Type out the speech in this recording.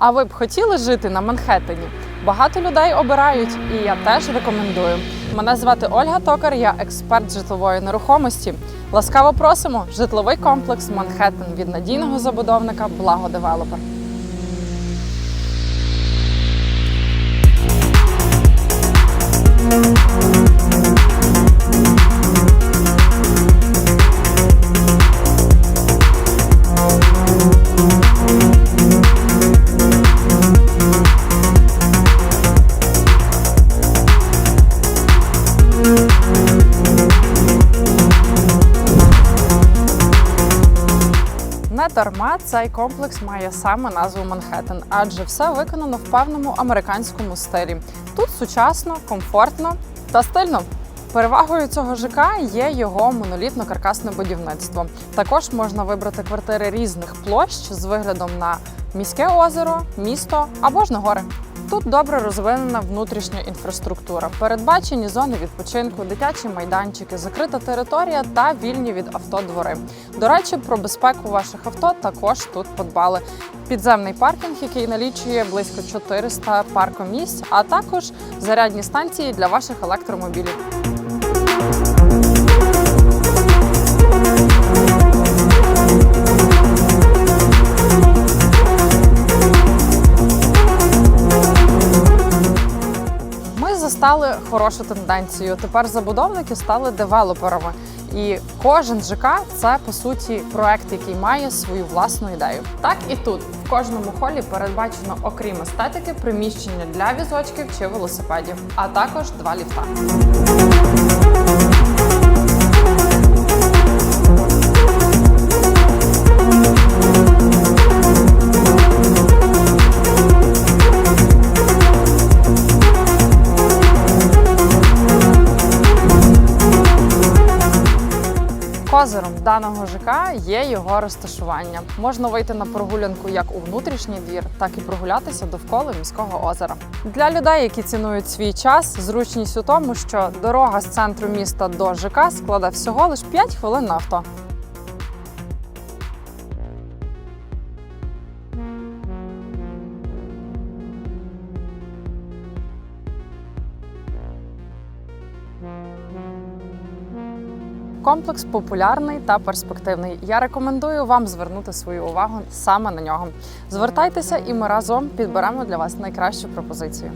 А ви б хотіли жити на Манхеттені? Багато людей обирають, і я теж рекомендую. Мене звати Ольга Токар, я експерт житлової нерухомості. Ласкаво просимо житловий комплекс Манхеттен від надійного забудовника Благо Девелопер. Дарма цей комплекс має саме назву Манхеттен, адже все виконано в певному американському стилі. Тут сучасно, комфортно та стильно. Перевагою цього ЖК є його монолітно-каркасне будівництво. Також можна вибрати квартири різних площ з виглядом на міське озеро, місто або ж на гори. Тут добре розвинена внутрішня інфраструктура, передбачені зони відпочинку, дитячі майданчики, закрита територія та вільні від авто двори. До речі, про безпеку ваших авто також тут подбали. Підземний паркінг, який налічує близько 400 паркомісць, а також зарядні станції для ваших електромобілів. Ми хорошою тенденцією. Тепер забудовники стали девелоперами. І кожен ЖК це по суті проект, який має свою власну ідею. Так і тут в кожному холі передбачено, окрім естетики, приміщення для візочків чи велосипедів, а також два ліфта. Козиром даного ЖК є його розташування. Можна вийти на прогулянку як у внутрішній двір, так і прогулятися довкола міського озера. Для людей, які цінують свій час, зручність у тому, що дорога з центру міста до ЖК складе всього лише 5 хвилин на авто. Комплекс популярний та перспективний. Я рекомендую вам звернути свою увагу саме на нього. Звертайтеся, і ми разом підберемо для вас найкращу пропозицію.